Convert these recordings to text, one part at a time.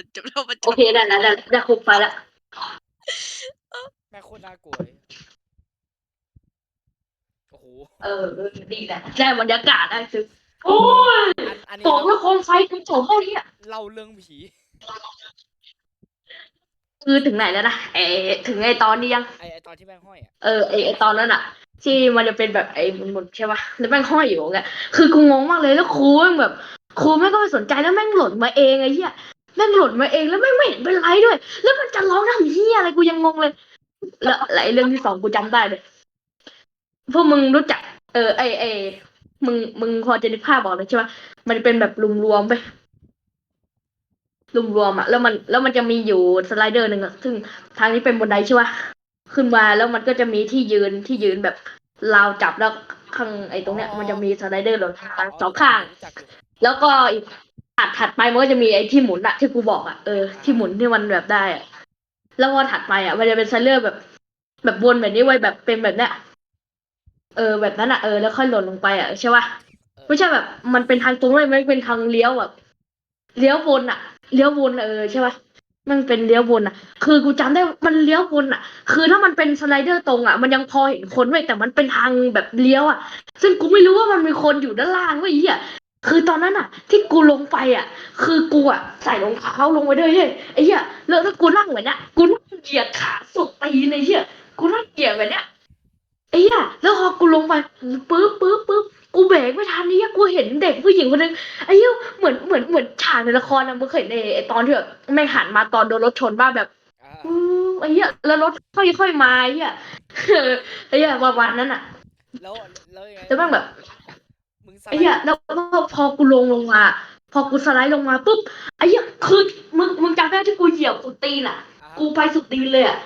มันจบแล้วมันจโอบเคได้แล้วได้ได้ครบไปแล้วแม่งโคตรน่ากลัวเลยโอ้โหเออเออดีแหละได้บรรยากาศได้ซึโอ้ยอันอันนี้โถงเราละครไฟกูโถงเท่านี้อะเล่าเรื่องผี คือถึงไหนแล้วนะไอถึงไอตอนนี้ยัง ไอไอตอนที่แม่งห้อยอะเออไอไอตอนนั้นอะที่มันจะเป็นแบบไอ้หมุนๆใช่ปะแล้วแม่งห้อยอยู่ไงคือกูงงมากเลยแล้วครูแม่งแบบครูแม่งก็ไม่สนใจแล้วแม่งหล่นมาเองไอ้เหี้ย แม่งหล่นมาเองแล้วแม่งไม่เห็นเป็นไรด้วย แล้วมันจะร้องทำเหี้ยอะไรกูยังงงเลย แล้วไอ้เรื่องที่สองกูจำได้เลยพวกมึงรู้จัก เออไอไอมึงมึงพอจะนึกภาพบอกเลยใช่ปะมันเป็นแบบรวมๆไปรวมๆอะแล้วมันแล้วมันจะมีอยู่สไลเดอร์หนึ่งอะซึ่งทางนี้เป็นบันไดใช่ปะขึ้นมาแล้วมันก็จะมีที่ยืนที่ยืนแบบราวจับแล้วข้างไอ้ตรงเนี้ยมันจะมีสไลเดอร์หล่นสองข้าง แล้วก็อีก ถัดถัดไปมันก็จะมีไอ้ที่หมุนอะที่กูบอกอะเออที่หมุนที่มันแบบได้อะแล้วพอถัดไปอะมันจะเป็นสไลเดอร์แบบ แบบวนแบบนี้ไว้แบบเป็นแบบเนี้ยเออแบบนั้นอะเออแล้วค่อยหล่นลงไปอะใช่ปะไม่ใช่แบบ มันเป็นทางตรงเลยไม่เป็นทางเลี้ยวแบบเลี้ยววนอะเลี้ยววนอะเออใช่ปะมันเป็นเลี้ยววนอะคือกูจำได้มันเลี้ยววนอะคือถ้ามันเป็นสไลเดอร์ตรงอะมันยังพอเห็นคนไว้ยแต่มันเป็นทางแบบเลี้ยวอะซึ่งกูไม่รู้ว่ามันมีคนอยู่ด้านล่างเว้ยไอ้เหี้ย คือตอนนั้นอะที่กูลงไปอะคือกูอะใส่รองเท้าลงไปด้วยเฮ้ยไอ้เหี้ยแล้วถ้ากูนั่งแบบเนี้ยกูนั่งเหยียดขาสุดตีนไอ้เหี้ยกูนั่งเหยียดแบบเนี้ยไอ้เหี้ยแล้วพอกูลงไปปึ๊บปึ๊บปึ๊บกูเบรกไม่ทันไอ้เหี้ยกูเห็นเด็กผู้หญิงคนนึงไอ้เหี้ยเหมือนเหมือนเหมือนฉากในละครอะมึงเคยเห็นในไอ้ตอนที่แบบแม่งหันมาตอนโดนรถชนบ้างแบบอ่าอืมไอ้เหี้ยแล้วรถค่อยๆมาไอ้เหี้ยไอ้เหี้ยประมาณนั้นอะแล้วแล้วยังไงแล้วแม่งแบบมึง สไอ้เหี้ยแล้วก็พอกูลงลงมา พอกูสไลด์ลงมาปุ๊บไอ้เหี้ยคือมึงมึงจำได้ที่กูเหยียบสุดตีนอะอ่ากูไปสุดตีนเลยอะ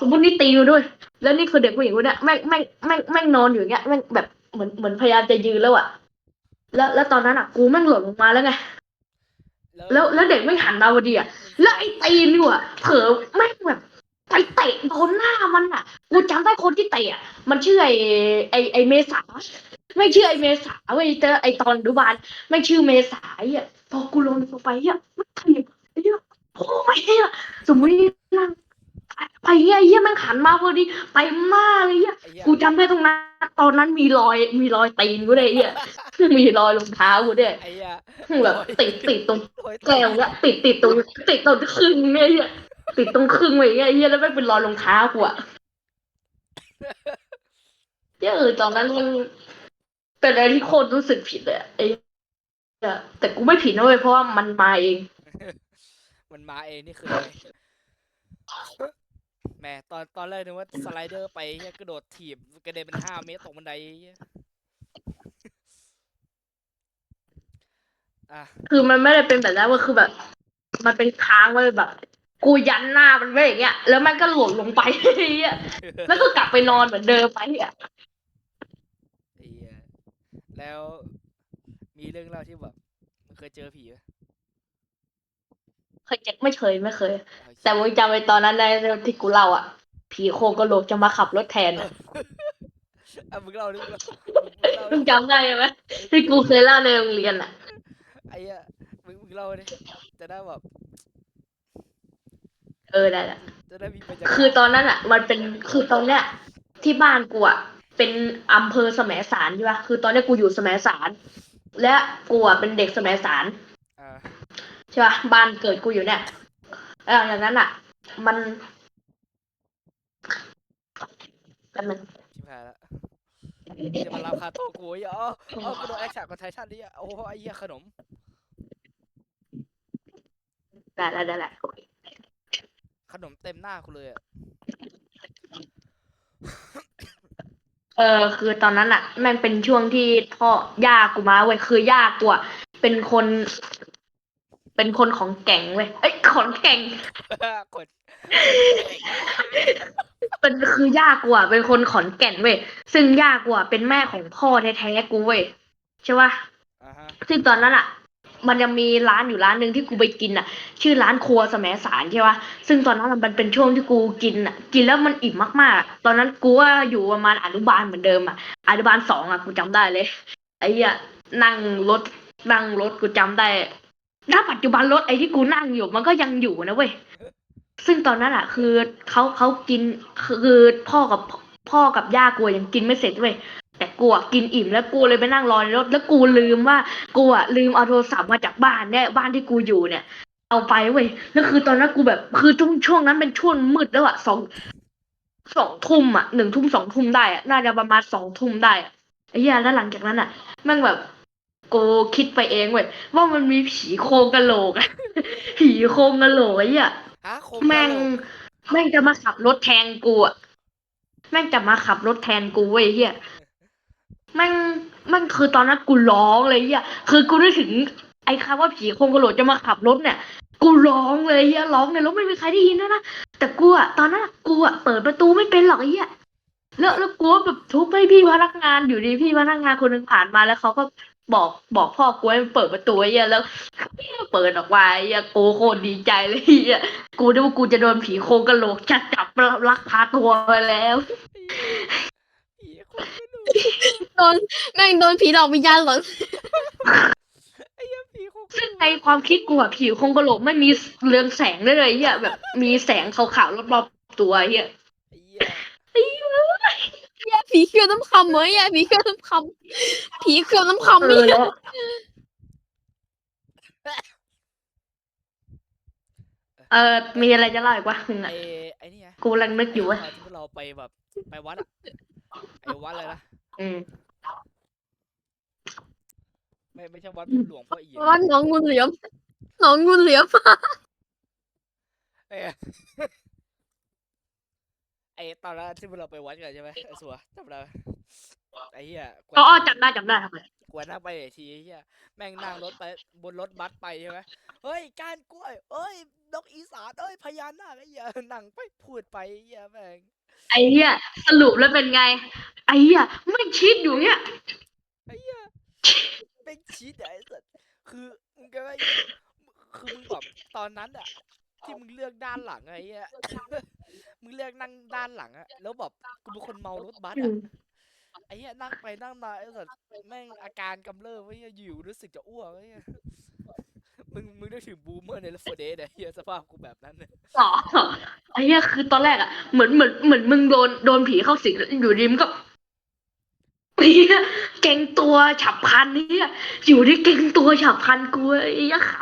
สมมตินี่ตีนมาด้วย แล้วนี่คือเด็กผู้หญิงคนเนี้ยแม่งแม่งแม่งแม่งนอนอยู่อย่างเงี้ยแม่งแบบเหมือนเหมือนพยายามจะยืนแล้วอะ แล้วแล้วตอนนั้นอะ กูแม่งหล่นลงมาแล้วไงแล้วแล้วเด็กแม่งหันมาพอดีอะแล้วไอ้ตีนนี่อะเผลอแม่งแบบไปเตะโดนหน้ามันอะ กูจำได้คนที่เตะอะมันชื่อไอ้ไอ้ไอ้เมษา ไม่ชื่อไอ้เมษาเว้ยเจอไอ้ตอนอนุบาลไม่ชื่อเมษาอะพอกูลงลงไปอะมันถีบไอ้เหี้ยโอ้ยเหี้ยสมมตินั่งไปเงี้ยไอ้เหี้ยแมันหันมาพอดีเต็มหน้าเลยอะไอ้เหี้ยกูจำได้ตรงนั้นตอนนั้นมีรอยมีรอยตีนกูเลยไอ้เหี้ยมีรอยรองเท้ากูด้วยไอ้เหี้ยแบบติดติดตรงโอ้ยแก้วเนี่ยติดติดตรงติดตรงครึ่งเนี่ยไอ้เหี้ยติดตรงครึ่งไว้อย่างเงี้ยไอ้เหี้ยแล้วไม่งเป็นรอยรองเท้ากูอะเหี้ยเออตอนนั้นมัน เป็นอะไรที่โคตรรู้สึกผิดเลยอะไอ้เหี้ยแต่กูไม่ผิดนะเว้ยเพราะว่ามันมาเอง มันมาเองนี่คืออะไรแหมตอนตอนแรกนึกว่าสไลเดอร์ไปเหี้ยกระโดดถีบกระเด็นเป็นห้าเมตรตกบันไดเหี้ยอะ คือมันไม่ได้เป็นแบบนั้นเว่าคือแบบ มันเป็นค้างไว้แบบ กูยันหน้ามันไว้อย่างเงี้ย แล้วมันก็หล่นลงไป ไอ้เหี้ยแล้วก็กลับไปนอนเหมือนเดิมไปอะไอ้เหี้ย แล้วมีเรื่องเล่าที่แบบมึงเคยเจอผีไหมเคยเจ็บไม่เคยไม่เคยเอาแต่มึงจำไว้ตอนนั้นได้ที่กูเล่าอะ ผีโครงกระโหลกจะมาขับรถแทนอะอะมึงเล่าดิมึงเล่ามึงเล่ามึดิงจำได้ไหมที่กูเคยเล่าในโรงเรียนอะไอ้เหี้ยมึงมึงเล่าดิจะได้แบบเออได้ละจะได้มีบรรยากาศคือตอนนั้นอะ มันเป็นคือตอนเนี้ยที่บ้านกูอะ เป็นอำเภอแสมสารใช่ปะคือตอนเนี้ยกูอยู่แสมสาร และกูอะเป็นเด็กแสมสารอ่าใช่ปะบ้านเกิดกูอยู่เนี่ยเอออย่างนั้นอะ มันแป๊บนึงชิบหายละจะมารับคาโตะกูไอ้เหี้ยอ๋ออ๋อกูโดนแอคชั่นกับไททันดิอะโอ้โหไอ้เหี้ยขนม ได้แล้วได้แล้วโอเคขนมเต็มหน้ากูเลยอะ เออคือตอนนั้นอะแม่งเป็นช่วงที่พ่อย่ากูมาเว้ยคือย่ากูอะเป็นคน เป็นคนของแก่งเว้ยเอ้ยของแก่ง กดเป็นคือย่ากูอะเป็นคนขอนแก่นเว้ยซึ่งย่ากูอะเป็นแม่ของพ่อแท้ๆกูเว้ยใช่ปะอ่าฮะ ซึ่งตอนนั้นอะ มันจะมีร้านอยู่ร้านหนึ่งที่กูไปกินอะ ชื่อร้านครัวสมสารใช่ปะซึ่งตอนนั้นมันเป็นช่วงที่กูกินอะกินแล้วมันอิ่มมากๆ ตอนนั้นกูว่าอยู่ประมาณอนุบาลเหมือนเดิมอะอนุบาลสองอะกูจำได้เลยไอ้เหี้ยนั่งรถนั่งรถกูจำได้ณปัจจุบันรถไอ้ที่กูนั่งอยู่มันก็ยังอยู่นะเว้ยซึ่งตอนนั้นอะ คือเขาเขากินคือพ่อกับพ่อกับย่ากูยังกินไม่เสร็จเว้ย กูอะกินอิ่มแล้วกูเลยไปนั่งรอในรถแล้วกูลืมว่ากูอะลืมเอาโทรศัพท์มาจากบ้านเนี่ยบ้านที่กูอยู่เนี่ย เอาไปเว้ยแล้วคือตอนนั้นกูแบบคือช่วงช่วงนั้นเป็นช่วงมืดแล้วอะสองสองทุ่มอะหนึ่งทุ่มสองทุ่มได้อะน่าจะประมาณสองทุ่มได้อะไอ้เหี้ยแล้วหลังจากนั้นอะแม่งแบบกูคิดไปเองเว้ยว่ามันมีผีโครงกะโหลกอะผีโครงกะโหลกไอ้เหี้ยฮะโคมแม่งกะโหลกแม่งจะมาขับรถแทนกูอะแม่งจะมาขับรถแทนกูเว้ยเฮีย แม่งแม่งคือตอนนั้นกูร้องเลยเฮียคือกูนึกถึง ไอ้คำว่าผีโครงกระโหลกจะมาขับรถเนี่ย กูร้องเลยเฮียร้องในรถไม่มีใครได้ยินนะนะแต่กูอะตอนนั้นกูอะเปิดประตูไม่เป็นหรอกอ้เฮียแล้วแล้วกูแบบทุบให้พี่พนักงานอยู่ดีพี่พนักงานคนหนึ่งผ่านมาแล้วเขาก็บอกบอกพ่อกูให้เปิดประตูไอ้เฮียแล้วเปิดออกมาไอ้เฮียกูโคตรดีใจเลยเฮียกูนึกว่ากูจะโดนผีโครงกะโหลกจัดจับลักพาตัวไปแล้วผีโคก โหลกโดนแม่งโดนผีหลอกวิญญาณหลอนไอ้เหี้ยผีโคมกะโหลกซึ่งในความคิดกูอะผีโครงกะโหลกไม่มีเรืองแสงได้เลยเฮียแบบมีแสงขาวๆรอบๆตัวเฮียไอ้เหี้ยแย่ผีเคี้ยวน้ำคำเหมยแย่ผีเคี้ยวน้ำคำผีเคี้ยวน้ำคำเอไม่อแล้วเออมีอะไรจะเล่าอีกวะมึงไอ้อะไอ้นี่ไงกูกำลังนึกอยู่เว่าตอนที่พวกเราไปแบบไปวัดอะไอ้วัดอะไรนะ อืมไม่ไม่ใช่วัดหลวงพ่ออีว่าน้องงูเหลือมน้องงูเหลือมไอ้ไอ้ตอนนั้นที่พวกเราไปวัดกันใช่ไหมไอ้สัวจำได้ไหมไอ้เหี้ยกว่าอ๋ออ๋อจำได้จำได้ทำไมกว่านั่งไปไอ้ทีไอ้เหี้ยแม่งนั่งรถไปบนรถบัสไปใช่ไหมเฮ้ยก้านกล้วยเอ้ยนกอีสานเอ้ยพญานาคไอ้เหี้ยนั่งไปพูดไปไอ้เหี้ยแม่งไอ้เหี้ยสรุปแล้วเป็นไง ไอ้เหี้ยไม่ชิดอยู่เนี่ยไอ้เหี้ยเป็นชีดอะไอ้สัสคือมึงก็ว่าคือมึงแบบตอนนั้นอะที่มึงเลือกด้านหลังอะไอ้เหี้ย มึงเลือกนั่งด้านหลังอะแล้วแบบกูเป็นคนเมารถบัสอือะมไอ้เหี้ยนั่งไปนั่งมาไอ้สัสแม่งอาการกำเริบไอ้เหี้ยอยู่รู้สึกจะอ้วกไอ้เหี้ยมึงมึงได้ถึงบูมเมอร์ในเลฟเฟอร์เดย์ไอ้เหี้ยสภาพกูแบบนั้นเนี่ยอ๋อไอ้เหี้ยคือตอนแรกอะเหมือนเหมือนเหมือนมึงโดนโดนผีเข้าสิงอยู่ดีมันก็ไอ้ เหี้ยเก่งตัวฉับพลันเนี่ยอยู่ที่เก่งตัวฉับพลันกูไอ้เหี้ยข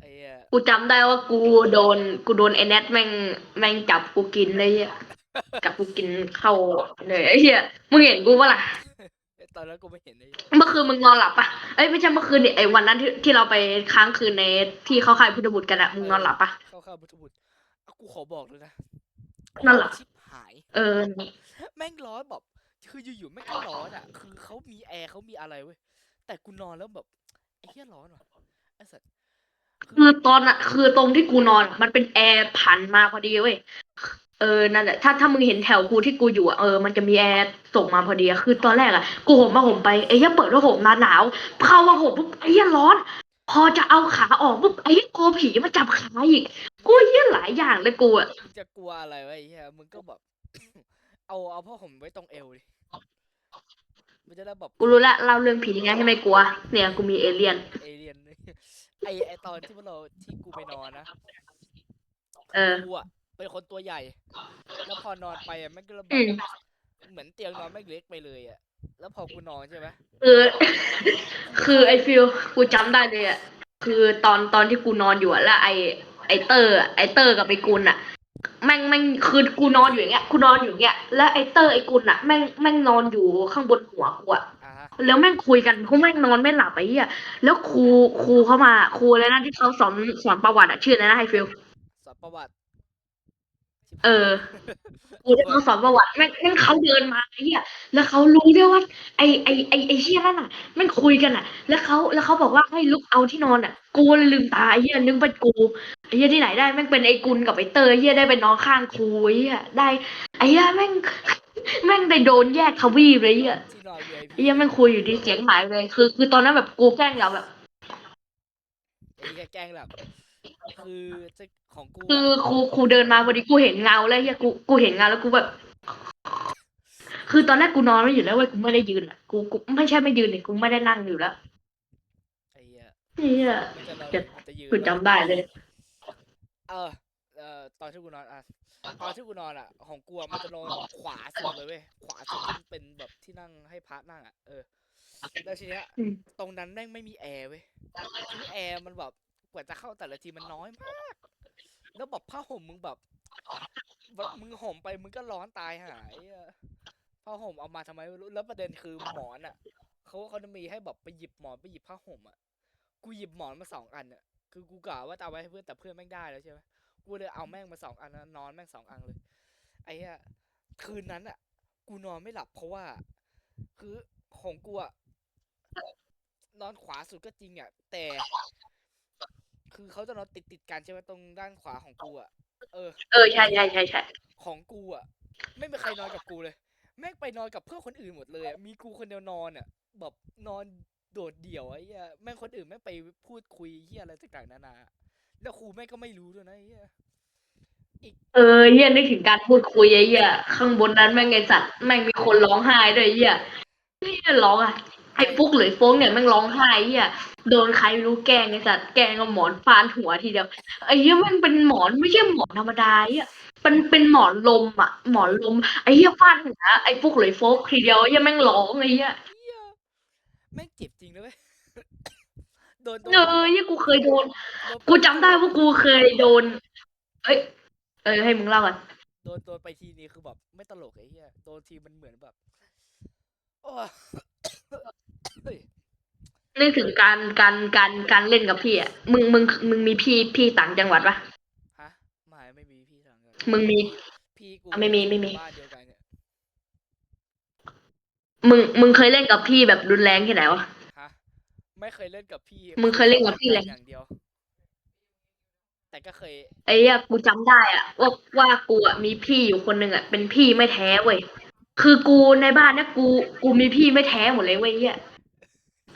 ไอ้เหี้ยำกูจำได้ว่ากูโดน กูโดนไอ้แนทแม่งแม่งจับกูกินเลยเหี้ยจับกูกินเข้าเลยไอ้เหี้ยมึงเห็นกูปะล่ะตอนนั้นกูไม่เห็นไอ้เมื่อคืนมึงนอนหลับปะเอ้ยไม่ใช่เมื่อคืนดิไอ้วันนั้นที่ที่เราไปค้างคืนในที่เขาค่ายพุทธบุตรกันอะมึงนอนหลับปะ เข้าข้าวบุตรบุตรอะกูขอบอกเลยนะนั่นเหรอชิบ หาย เออแม่งร้อนแบบคืออยู่ๆแม่งก็ร้อนอะ คือเขามีแอร์เขามีอะไรเว้ย แต่กูนอนแล้วแบบไอ้เหี้ยร้อนว่ะไอ้สัสคือตอนอะคือตรงที่กูนอนอะมันเป็นแอร์ผ่านมาพอดีเว้ย เออ นั่นแหละ ถ้าถ้ามึงเห็นแถวกูที่กูอยู่อะเออ มันจะมีแอร์ส่งมาพอดีอะคือตอนแรกอะกูห่มมาห่มไปไอ้เหี้ยเปิดว่าห่มมาหนาว เข้ามาห่มปุ๊บไอ้เหี้ยร้อน พอจะเอาขาออกปุ๊บไอ้เหี้ยกลัวผีมาจับขาอีกกู เหี้ยหลายอย่างเลยกูอะมึงจะกลัวอะไรวะไอ้เหี้ยมึงก็แบบ เอาเอาผ้าห่มไว้ตรงเอวดิมันจะได้แบบกูรู้ละเล่าเรื่องผียังไงให้ไม่กลัว เนี่ยกูมีเอเลี่ยน เอเลียนไอไอตอนที่พวกเราที่กูไปนอนนะเออ กูอะเป็นคนตัวใหญ่ แล้วพอนอนไปอะแม่งก็ระแบอืบมเหมือนเตียงนอนแม่งเล็กไปเลยอะแล้วพอกูนอนใช่ไหมคือ คือไอฟิลกูจำได้เลยอะคือตอนตอนที่กูนอนอยู่อะแล้วไอ ไอเตอร์อะไอเตอร์กับไอกุลอะแม่งแม่งคือกูนอนอยู่อย่างเงี้ยกูนอนอยู่อย่างเงี้ยแล้วไอเตอร์ไอกุลอะแม่งแม่งนอนอยู่ข้างบนหัวกูอะอ่าฮะแล้วแม่งคุยกันเขาแม่งนอนไม่หลับไอ้เหี้ยแล้วครูครูเขามาครูแล้วนะที่เขาสอนสอนประวัติอะชื่ออะไรนะไอฟิลสอนประวัติชิบ เอหายอกูที่เขาสอนประวัติแม่งแม่งเขาเดินมาไอ้เหี้ยแล้วเขารู้ด้วยว่า ไอไอไอไอเชี่ยนั่นน่ะแม่งคุยกันอะ แล้วเขาแล้วเขาบอกว่าให้ลุกเอาที่นอนอะ กูเลยลืมตาไอ้เหี้ยนึกเป็นกูไอ้เหี้ยที่ไหนได้แม่งเป็นไอ้กุลกับไอ้เตยไอ้เหี้ยได้ไปนอนข้างครูไอ้เหี้ยได้ ไอ้เหี้ยแม่งแม่งได้โดนแยกทวีปเลยไอ้เหี้ยที่นอน VIP ไอ้เหี้ยแม่งคุยอยู่ดีเสียงหายไปเลย คือ คือตอนนั้นแบบกูแกล้งเราแบบ ไอ้เหี้ยแกล้งหลับคือจะ ของกูคืออะครูครูเดินมาพอดีกูเห็นเงาแล้วไอ้เหี้ยกูกูเห็นเงาแล้วกูแบบ คือตอนแรกกูนอนไม่อยู่แล้วเว้ยกูไม่ได้ยืนอะกูกูไม่ใช่ไม่ยืนเลยกูไม่ได้นั่งอยู่แล้วอ้เหี้ยเฮียมันจะนอนจะมันจะยืนกูจำได้เลย เออเออตอนที่กูนอนอะตอนที่กูนอนอะ ของกูอะมันจะนอนขวาสุดเลยเว้ยขวาสุดที่มันเป็นแบบที่นั่งให้พระนั่งอะเออแล้วทีเนี้ยอืม ตรงนั้นแม่งไม่มีแอร์เว้ยคือแอร์มันแบบกว่าจะเข้าแต่ละทีมันน้อยมาก แล้วแบบผ้าห่มมึงแบบแบบมึงห่มไปมึงก็ร้อนตายหายอะผ้าห่มเอามาทำไมไม่รู้แล้วประเด็นคือหมอนอะเขาเขาจะมีให้แบบไปหยิบหมอนไปหยิบผ้าห่มอะกูหยิบหมอนมาสองอันอะคือกูกะว่าจะเอาไว้ให้เพื่อนแต่เพื่อนแม่งได้แล้วใช่ไหมกูเลยเอาแม่งมาสองอันนะนอนแม่งสองอันเลย ไอ้เหี้ยคืนนั้นอะ กูนอนไม่หลับเพราะว่า คือของกูอะนอนขวาสุดก็จริงอะ แต่ คือเขาจะนอนติดติดๆกันใช่ไหมตรงด้านขวาของกูอะเออ เออใช่ใช่ใช่ใช่ของกูอะ ไม่มีใครนอนกับกูเลย แม่งไปนอนกับเพื่อนคนอื่นหมดเลยอะมีกูคนเดียวนอนอะแบบนอนโดดเดี่ยวไอ้เหี้ยแม่งคนอื่นแม่งไปพูดคุยเหี้ยอะไรต่างๆนานาแล้วครูแม่งก็ไม่รู้ด้วยนะไอ้เหี้ยเออเฮียนึกถึงการพูดคุยไอ้เฮียข้างบนนั้นแม่งไอสัตว์แม่งมีคนร้องไห้ด้วยไอ้เฮีย เฮียร้องอะไอ้ฟุกหรือโฟงเนี่ยแม่งร้องไห้ไอ้เฮียโดนใครไม่รู้แกล้งไอสัตว์แกล้งเอาหมอนฟาดหัวทีเดียวไอ้เฮียแม่งเป็นหมอนไม่ใช่หมอนธรรมดาไอ้เฮียเป็นเป็นหมอนลมอะ หมอนลมไอ้เฮียฟาดหัวไอ้ฟุกหรือโฟกทีเดียวไอ้เฮียแม่งร้องไอ้เฮียเหี้ยแม่งเจ็บจริงนะเว้ยโดนโดนเออเฮียกูเคยโดนโดนกูจำได้ว่ากูเคยโดน เอ้ยเออให้มึงเล่าก่อนโดนโดนไปทีนี้คือแบบไม่ตลกไอ้เหี้ยโดนทีมันเหมือนแบบโอ้ยเฮ้ย นึกถึงการการการการเล่นกับพี่อะ มึงมึงมึงมีพี่พี่ต่างจังหวัดปะฮะไม่ไม่มีพี่ทางกันมึงมีพี่กูอะไม่มีไม่มีบ้านเดียวกันเนี่ยมึงมึงเคยเล่นกับพี่แบบรุนแรงแค่ไหนวะฮะไม่เคยเล่นกับพี่ มึงเคยเล่นกับพี่เลยอย่างเดียว แต่ก็เคยไอ้เหี้ยกูจำได้อะว่าว่ากูอะมีพี่อยู่คนหนึ่งอะเป็นพี่ไม่แท้เว้ย คือกูในบ้านเนี่ยกู กูมีพี่ไม่แท้หมดเลยเว้ยเหี้ย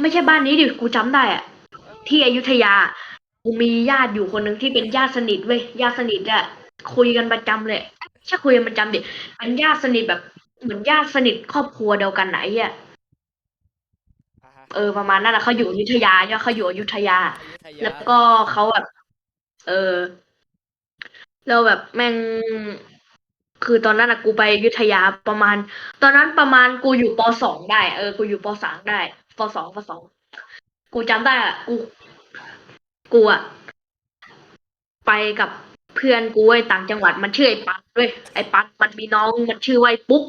ไม่ใช่บ้านนี้ดิกูจำได้อะที่อยุธยา กูมีญาติอยู่คนหนึ่งที่เป็นญาติสนิทเว้ยญาติสนิทอะคุยกันประจำเลยไม่ใช่คุยกันประจำดิเป็นญาติสนิทแบบเหมือนญาติสนิทครอบครัวเดียวกันไหนอะอะฮะเออประมาณนั้นแหละเขาอยู่อยุธยาเนี่ยเขาอยู่อยุธยา อยุธยาแล้วก็เขาแบบ เออแล้วแบบแม่ง คือตอนนั้นอะกูไปยุธยาประมาณ ตอนนั้นประมาณกูอยู่ปสองได้ เออ กูอยู่ปสามได้ปสองปสองกูจำได้อะกู กูอะไปกับเพื่อนกูไอ้ต่างจังหวัดมันชื่อไอ้ปันด้วยไอ้ปันมันมีน้องมันชื่อว่าไอ้ปุ๊ก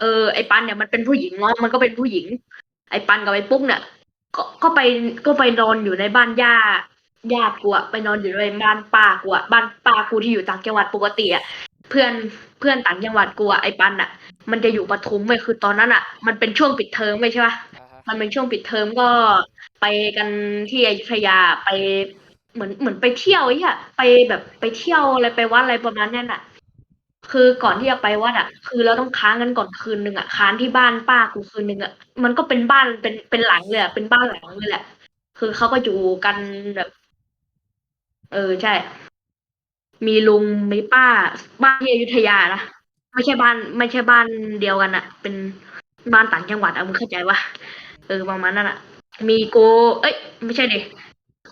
เออไอ้ปันเนี่ยมันเป็นผู้หญิงน้องมันก็เป็นผู้หญิง ไอ้ปันกับไอ้ปุ๊กเนี่ยก็ก็ไปก็ไปนอนอยู่ในบ้านย่าญาติกูอะไปนอนอยู่ในบ้านป้ากูอะบ้านป้ากูที่อยู่ต่างจังหวัดปกติอะ เพื่อนเพื่อนต่างจังหวัดกูอะไอ้ปันอะมันจะอยู่ปทุมเว้ยคือตอนนั้นอะมันเป็นช่วงปิดเทอมไม่ใช่ปะอะฮะมันเป็นช่วงปิดเทอมก็ไปกันที่อยุธยาไปเหมือนเหมือนไปเที่ยวไอ้เหี้ยไปแบบไปเที่ยวอะไรไปวัดอะไรประมาณนั้นน่ะคือก่อนที่จะไปวัดอะคือเราต้องค้างกันก่อนคืนหนึ่งอะค้างที่บ้านป้ากูคืนหนึ่งอะมันก็เป็นบ้านเป็นเป็นหลังเลยอะเป็นบ้านหลังเลยแหละ คือเขาก็อยู่กันแบบ เออใช่ มีลุงมีป้า บ้านที่อยุธยานะไม่ใช่บ้าน ไม่ใช่บ้านเดียวกันอะเป็นบ้านต่างจังหวัดอะมึงเข้าใจปะเออประมาณนั้นอะมีกูเอ้ย ไม่ใช่ดิ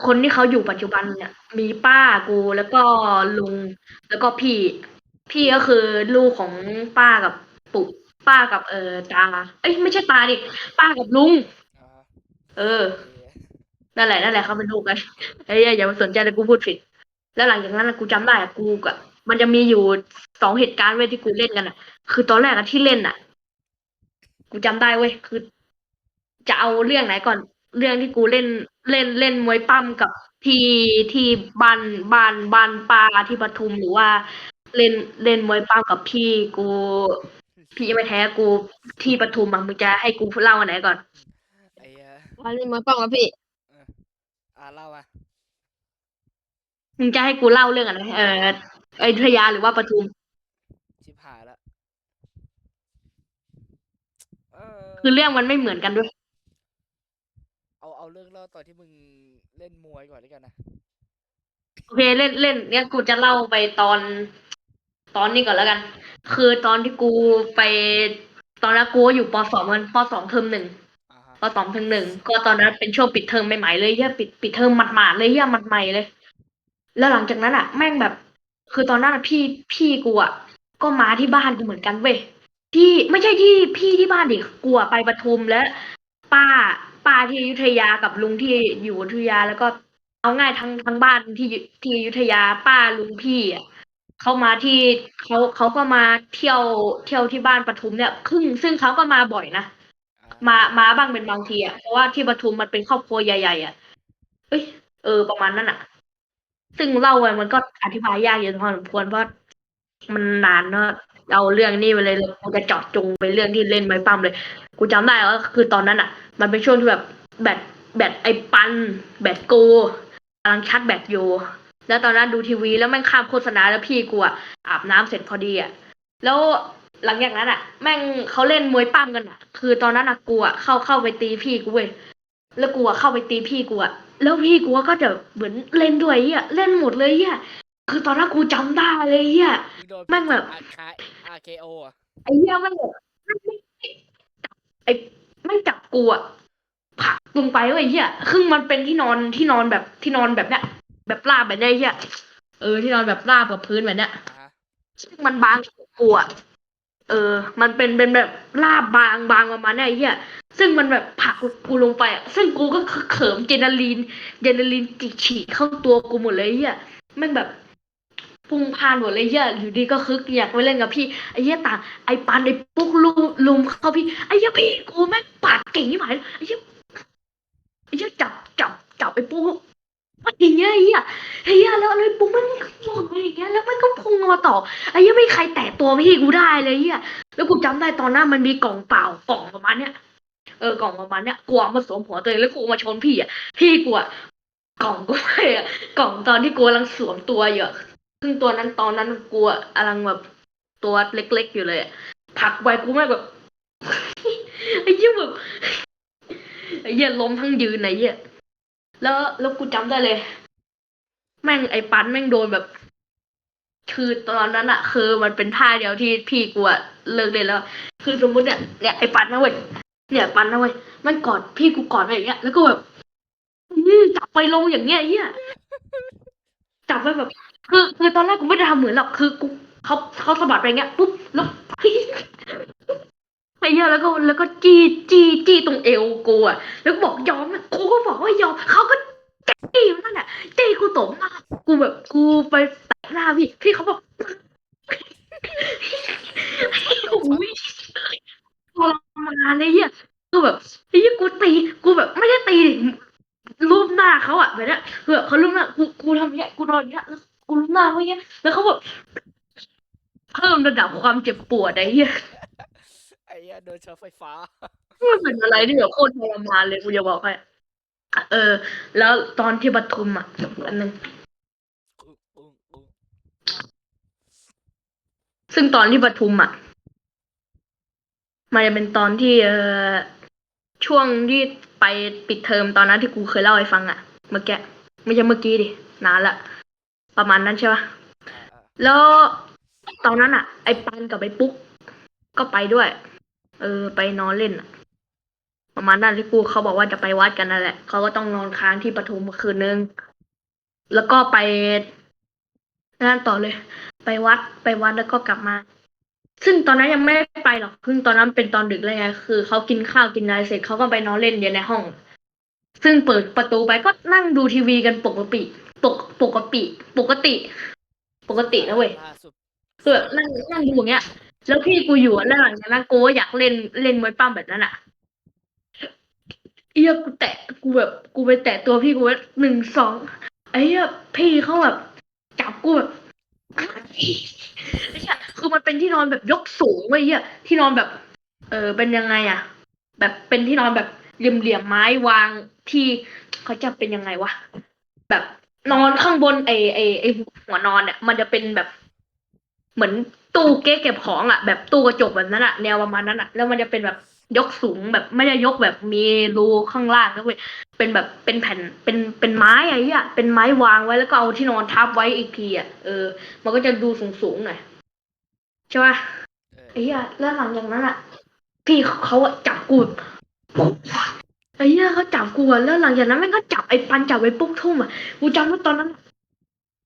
คนที่เขาอยู่ปัจจุบันเนี่ย มีป้ากูแล้วก็ลุง แล้วก็พี่ พี่ก็คือลูกของป้ากับปู่ป้ากับเออตา เอ้ยไม่ใช่ตาดิป้ากับลุงอะฮะเออโอเคนั่นแหละนั่นแหละเขาเป็นลูกกันเอ้ยอย่ามาสนใจเลยกูพูดผิด แล้วหลังจากนั้นน่ะกูจำได้อะกูกับมันจะมีอยู่สองเหตุการณ์เว้ยที่กูเล่นกันอะคือตอนแรกอะที่เล่นอะกูจำได้เว้ยคือ จะเอาเรื่องไหนก่อน เรื่องที่กูเล่นเล่นเล่นมวยปั้มกับที่ที่บ้านบ้านบ้านป้าที่ปทุมหรือว่า เล่นเล่นมวยปั้มกับพี่กู พี่ไม่แท้กูที่ปทุมอะมึงจะให้กูเล่าอันไหนก่อน ไอ้เหี้ยวันนี้มาป้องกับพี่ อ่าเล่ามา มึงจะให้กูเล่าเรื่องอะไร เอออยุธยาหรือว่าปทุม ชิบหายละเออคือเรื่องมันไม่เหมือนกันด้วย เอาเอาเรื่องเล่าตอนที่มึงเล่นมวยก่อนด้วยกันนะโอเคเล่นเล่นเนี่ยกูจะเล่าไปตอน ตอนนี้ก่อนแล้วกัน คือตอนที่กูไป ตอนแรกกูอยู่ปสองมันปสองเทอมหนึ่งอ่าฮะปสองถึงหนึ่งก็ตอนนั้นเป็นช่วงปิดเทอมใหม่ๆเลยเฮียปิดปิดเทอมหมาดๆเลยเฮียหมัดใหม่เลย แล้วหลังจากนั้นอะแม่งแบบ คือตอนนั้นอะพี่พี่กูอะก็มาที่บ้านกูเหมือนกันเว้ยที่ไม่ใช่ที่พี่ที่บ้านดิกูอะไปปทุมแล้วป้าป้าที่อยุธยากับลุงที่อยู่อยุธยาแล้วก็เอาง่ายทั้งทั้งบ้านที่ที่อยุธยาป้าลุงพี่อะเขามาที่เขาเขาก็มาเที่ยวเที่ยวที่บ้านปทุมเนี่ยครึ่งซึ่งเขาก็มาบ่อยนะมามาบ้างเป็นบางทีอะเพราะว่าที่ปทุมมันเป็นครอบครัวใหญ่ๆอะเอ้ยเออประมาณนั้นอะ ซึ่งเล่าไปมันก็อธิบายยากอยู่พอสมควรเพราะมันนานเนอะเอาเรื่องนี้ไปเลยเลยกูจะเจาะจงไปเรื่องที่เล่นไม้ปั้มเลย กูจำได้ว่าคือตอนนั้นอะ มันเป็นช่วงที่แบบแบตแบตไอปัน แบตโกกำลังชัดแบตอยู่แล้วตอนนั้นดูทีวีแล้วแม่งข้ามโฆษณาแล้วพี่กูอะอาบน้ำเสร็จพอดีอะแล้วหลังจากนั้นอะ แม่งเขาเล่นมวยปั้มกันอะ คือตอนนั้นอะกูอะเข้าเข้าไปตีพี่กูเว้ยแล้วกูอะเข้าไปตีพี่กูอะ แล้วพี่กูก็จะเหมือนเล่นด้วยอะเล่นหมดเลยอะคือตอนนั้นกูจำได้เลยอะมึงโดนแม่งแบบอาคา RKO อะไอ้เหี้ยแม่งแบบไอ้ไม่งจับกูอะผลักลงไปเว้ยไอ้เหี้ยครึ่งมันเป็นที่นอนที่นอนแบบที่นอนแบบเนี้ยแบบราบแบบเนี้ยไอ้เหี้ยเออที่นอนแบบราบกับพื้นแบบเนี้ยอ่าฮะซึ่งมันบางกว่ากูอะเออ มันเป็นเป็นแบบราบบางบางประมาณเนี้ยไอ้เหี้ย ซึ่งมันแบบผักกูลงไปอะซึ่งกูก็เขิมเจนาลีนเจนาลีนจิกฉีดเข้าตัวกูหมดเลยเหี้ยแม่งแบบพุ่งพล่านหมดเลยเหี้ยอยู่ดีก็คึกอยากไปเล่นกับพี่ไอ้เหี้ยต่างไอ้ปันไอ้ปุ๊กลุมลุมเข้าพี่ไอ้เหี้ยพี่กูแม่งปาดเก่งที่หมายไอ้เหี้ยไอ้เหี้ยจับจับจับไอ้ปุ๊กมันอย่างเงี้ยไอ้เหี้ยไอ้เหี้ยแล้วเลยปุ๊กมันมองไปอย่างเงี้ยแล้วมันก็พุ่งมาต่อไอ้เหี้ยไม่ใครแตะตัวพี่กูได้เลยเหี้ยแล้วกูจำได้ตอนหน้ามันมีกล่องเปล่ากล่องประมาณเนี้ย เออกล่องประมาณเนี้ยกูเอามาสวมหัวตัวเองแล้วกูมาชนพี่อะพี่กูอะกล่องกูไปอะกล่องตอนที่กูกำลังสวมตัวอยู่อะซึ่งตัวนั้นตอนนั้นกูอะกำลังแบบตัวเล็กๆอยู่เลยอะผักไปกูแม่งแบบไอ้เหี้ยแบบไอ้เหี้ยล้มทั้งยืนไอ้เหี้ยแล้วแล้วกูจำได้เลย แม่งไอ้ปันแม่งโดนแบบ คือตอนนั้นอะคือมันเป็นท่าเดียวที่พี่กูอะเลิกเลยแล้ว คือสมมติเนี่ยเนี่ยไอ้ปันนะเว้ย เนี่ยปันนะเว้ยมันกอดพี่กูกอดไปอย่างเงี้ย แล้วก็แบบอื้อจับไปลงอย่างเงี้ยเหี้ยจับไปแบบ คือคือตอนแรกกูไม่ได้ทำเหมือนหรอกคือกูเขาเขาสะบัดไปอย่างเงี้ยปุ๊บแล้วไอ้เหี้ยแล้วก็แล้วก็จี้จี้จี้ตรงเอวกูอะแล้วก็บอกยอมนะกูก็บอกว่ายอมเขาก็จี้นั่นแหละจี้กูตบหน้ากูแบบกูไปแตะหน้าพี่พี่เขาบอก โอ้ยทรมานเลยเหี้ยคือแบบไอ้เหี้ยกูตีกูแบบไม่ได้ตีรูปหน้าเขาอะแบบเนี้ยคือแบบเขารูปหน้ากูกูทำอย่างเงี้ยกู นอนอย่างเงี้ยแล้วกูรูปหน้าเขาอย่างเงี้ยแล้วเขาแบบเพิ่มระดับความเจ็บปวดไอ้เหี้ยไอ้เหี้ยโดนช็อตไฟฟ้า มันเป็นอะไรที่แบบโคตรทรมานเลยกูจะบอกให้เออ แล้วตอนที่ปทุมอะอันหนึงอึ้งอึ้งอึ้งซึ่งตอนที่ปทุมอะมันจะเป็นตอนที่เออช่วงที่ไปปิดเทอมตอนนั้นที่กูเคยเล่าให้ฟังอะ เมื่อกี้ไม่ใช่เมื่อกี้ดินานละ ประมาณนั้นใช่ปะอ่าอ่าแล้วตอนนั้นอะ ไอ้ปันกับไอ้ปุ๊ก ก็ไปด้วย เออ ไปนอนเล่นอะประมาณนั้นที่กูเขาบอกว่าจะไปวัดกันนั่นแหละเขาก็ต้องนอนค้างที่ปทุมคืนนึง แล้วก็ไปนั่นต่อเลย ไปวัดไปวัดแล้วก็กลับมา ซึ่งตอนนั้นยังไม่ได้ไปหรอกคือตอนนั้นเป็นตอนดึกเลยไงคือเขากินข้าวกินอะไรเสร็จเขาก็ไปนอนเล่นอยู่ในห้อง ซึ่งเปิดประตูไปก็นั่งดูทีวีกันปกติ ปกปกติปกติ ปกตินะเว้ยล่าสุดคือแบบนั่งนั่งดูอย่างเงี้ย แล้วพี่กูอยู่อะแล้วหลังจากนั้นกูก็อยากเล่นเล่นมวยปั้มแบบนั้นอะเอี้ยกูแตะกูแบบกูไปแตะตัวพี่กูไว้หนึ่งสองไอ้เหี้ยพี่เขาแบบจับกูแบบไอ้เหี้ยคือมันเป็นที่นอนแบบยกสูงไว้ยเหี้ยที่นอนแบบ เออเป็นยังไงอะ แบบเป็นที่นอนแบบเหลี่ยมเหลี่ยมๆไม้วางที่เขาจะเป็นยังไงวะแบบ นอนข้างบนไอไอไอหัวนอนเนี่ยมันจะเป็นแบบ เหมือนตู้เก๊เก็บของอะ แบบตู้กระจกแบบนั้นอะแนวประมาณนั้นอะ แล้วมันจะเป็นแบบยกสูงแบบไม่ได้ยกแบบมีรูข้างล่างนะเว้ยเป็นแบบเป็นแผ่นเป็นเป็นไม้อะไรอะเป็นไม้วางไว้แล้วก็เอาที่นอนทับไว้อีกทีอะเออ มันก็จะดูสูงสูงๆหน่อยใช่ปะเออไอ้เหี้ยแล้วหลังจากนั้นอะ พี่เขาอะจับกูแบบ ไอ้เหี้ยเขาจับกูอะแล้วหลังจากนั้นแม่งก็จับไอ้ปันจับไอ้ปุ๊กทุ่มอะกูจำว่าตอนนั้น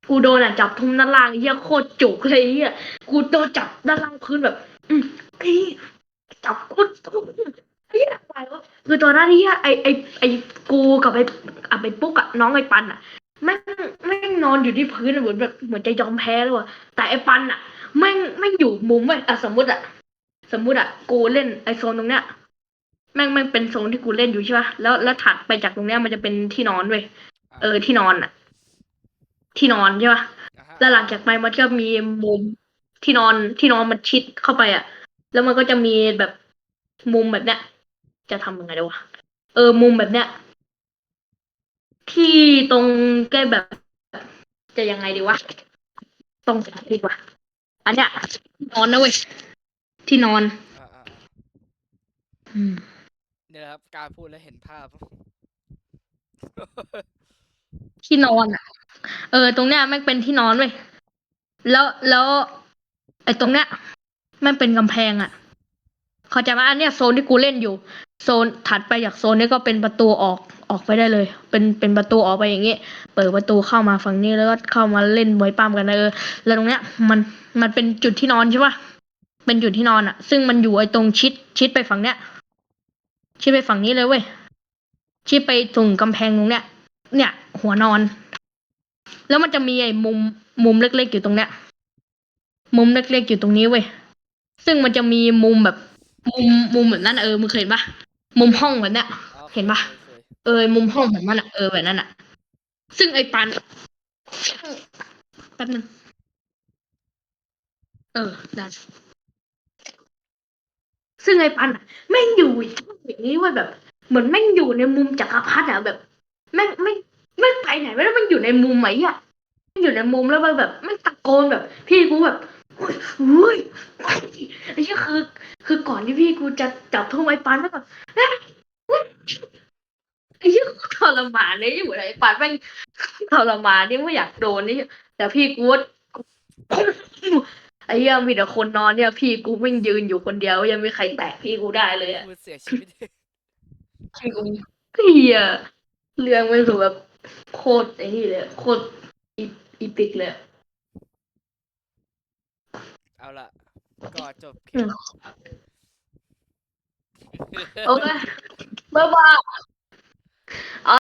กูโดนอะจับทุ่มด้านล่างไอ้เหี้ยโคตรจุกเลยไอ้เหี้ยกูโดนจับด้านล่างพื้นแบบ อืมไอ้จับโคตรจุกไอ้เหี้ยไปวะคือตอนนั้นไอ้เหี้ยไอ้ไอ้ไอ้กูกับไอ้อะไอ้ปุ๊กอะน้องไอ้ปันอะแม่งแม่งนอนอยู่ที่พื้นอะเหมือนแบบเหมือนจะยอมแพ้แล้วอะแต่ไอ้ปันอะแม่งแม่งอยู่มุมเว้อะสมมติอะสมมติอะกูเล่นไอโซนตรงเนี้ย แม่งแม่งเป็นโซนที่กูเล่นอยู่ใช่ปะแล้วแล้วถัดไปจากตรงเนี้ยมันจะเป็นที่นอนเว้ยเออที่นอนอะที่นอนใช่ปะอะฮะแล้วหลังจากไปมันก็มีมุมที่นอนที่นอนมันชิดเข้าไปอะแล้วมันก็จะมีแบบมุมแบบเนี้ย จะทำยังไงดีวะเออ มุมแบบเนี้ยที่ตรงใกล้แบบ จะยังไงดีวะตรงสถานที่วะอันเนี้ยนอนนะเว้ยที่นอนอะอะอะอืม เนี่ยครับ การพูดแล้วเห็นภาพ ที่นอนอะ เออ ตรงเนี้ยแม่งเป็นที่นอนเว้ยแล้วแล้วไอ้ตรงเนี้ยแม่งเป็นกำแพงอะ เขาใจไหมอันเนี้ยโซนที่กูเล่นอยู่ โซนถัดไปจากโซนนี้ก็เป็นประตูออกออกไปได้เลย เป็นเป็นประตูออกไปอย่างเงี้ยเปิดประตูเข้ามาฝั่งนี้แล้วก็เข้ามาเล่นมวยปั้มกันนะเออแล้วตรงเนี้ย มันมันเป็นจุดที่นอนใช่ปะเป็นจุดที่นอนอะ ซึ่งมันอยู่ไอ้ตรงชิดชิดไปฝั่งเนี้ย ชิดไปฝั่งนี้เลยเว้ยชิดไปตรงกำแพงตรงเนี้ย เนี่ย หัวนอน แล้วมันจะมีไอ้มุมมุมเล็กๆอยู่ตรงเนี้ย มุมเล็กๆอยู่ตรงนี้เว้ย ซึ่งมันจะมีมุมแบบ มุมมุมแบบนั้นเออมึงเคยเห็นปะมุมห้องแบบเนี้ย เห็นปะเออ มุมห้องของมันอะเออแบบนั้นอะ ซึ่งไอ้ปันแป๊บนึงเออได้ ซึ่งไอ้ปันอะแม่งอยู่อีกช่องอย่างนี้เว้ยแบบ เหมือนแม่งอยู่ในมุมจักรพรรดิอะแบบแม่งไม่ไม่ไปไหนไม่ได้มันอยู่ในมุมไหมอะมันอยู่ในมุมแล้วมันแบบแม่ตะโกนแบบ พี่กูแบบโอ้ยโอ้ยโอ้ยไอ้เหี้คือ คือก่อนที่พี่กูจะจับทุ่มไอ้ปันแล้วแบบเอ๊ะเอ๊ะไอ้เหี้ยทรมานเลยเหมือนไอ้ปันแม่งทรมานนี่ไม่อยากโดนนี่แต่พี่กู ไอ้เหี้ยมีแต่คนนอนเนี่ย พี่กูแม่งยืนอยู่คนเดียว ยังไม่มีใครแตะพี่กูได้เลยอะกูเสียชีวิต พี่กูเฮียเรื่องไม่รู้แบบโคตรไอ้นี่เลยโคตรอีอีปิกเลย เอาละก็จบคอืลิปมโอเคบ๊ายบาย